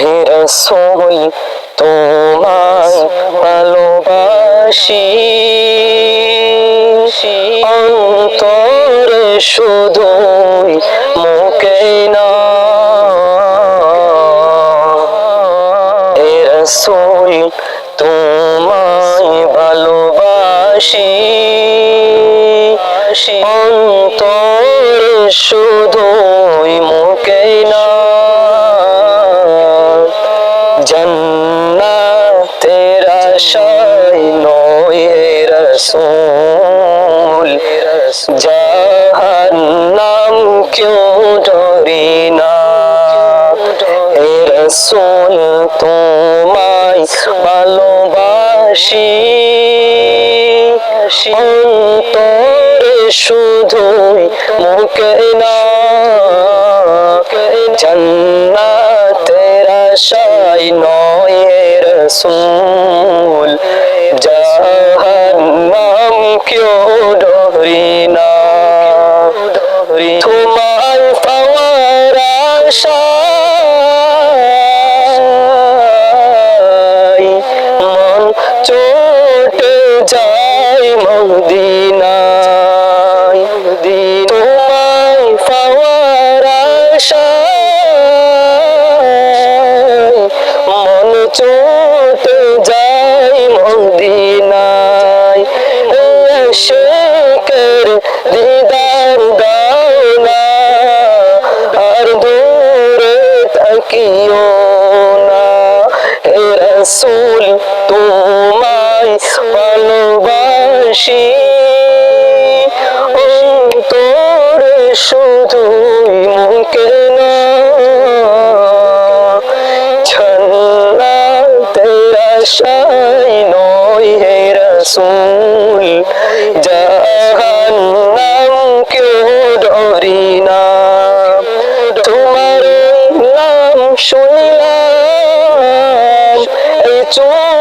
হে রসুল তোমায় ভালোবাসি। অন্তরে শুধুই মুখে না। হে রসুল তোমায় ভালোবাসি। অন্তরে শুধুই জন্নাতের আশায় নয় হে রসুল। জাহান্নাম কেউ ডরি না। রসুল, তোমায় ভালোবাসি। অন্তরে শুধুই মুখে না। জন্নাতের আশায় নয় হে রসুল, জাহান্নাম কেউ ডরি না। তোমায় পাওয়ার আশায় মন চোটে যায় মদিনায় তোমায় রসুল তোমায় ভালোবাসি। তোর শুধু মুখে না আশায় নয় হে রসুল।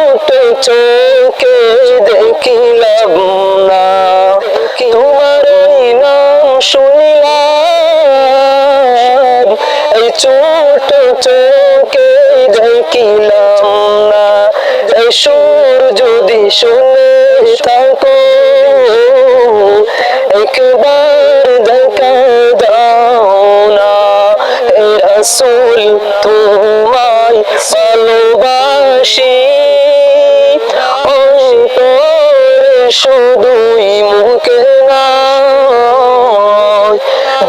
ছোট চোখে দেখিলাম না। তোমার নাম শুনিলাম। এই ছোট চোখে দেখিলাম না। এই সুর যদি শুনে থাকো, একবার দেখা দাও না। রসুল তোমায় ভালোবাসি।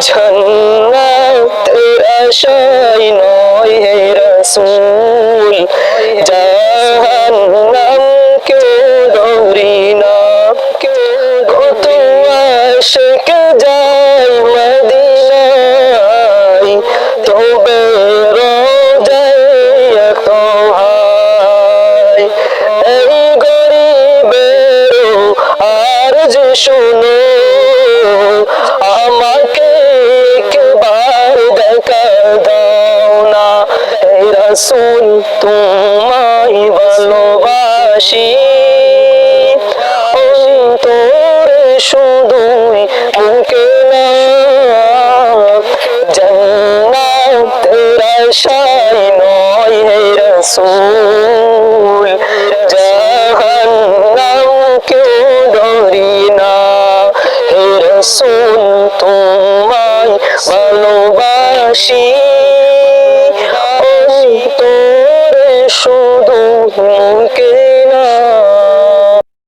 জন্নাতের আশায় নয় হে রসুল জাহান্নাম কেউ ডরি না কত আশিক যায় মদিনায়, তবে যে শুনো দাও না হে রসুল, তোমায় ভালোবাসি। অন্তরে শুধুই মুখে না জন্নাতের আশায় নয় হে রসুল। জাহান্নাম কেউ ডরি না। হে রসুল, তোমায় ভালোবাসি অন্তরে শুধু মুখে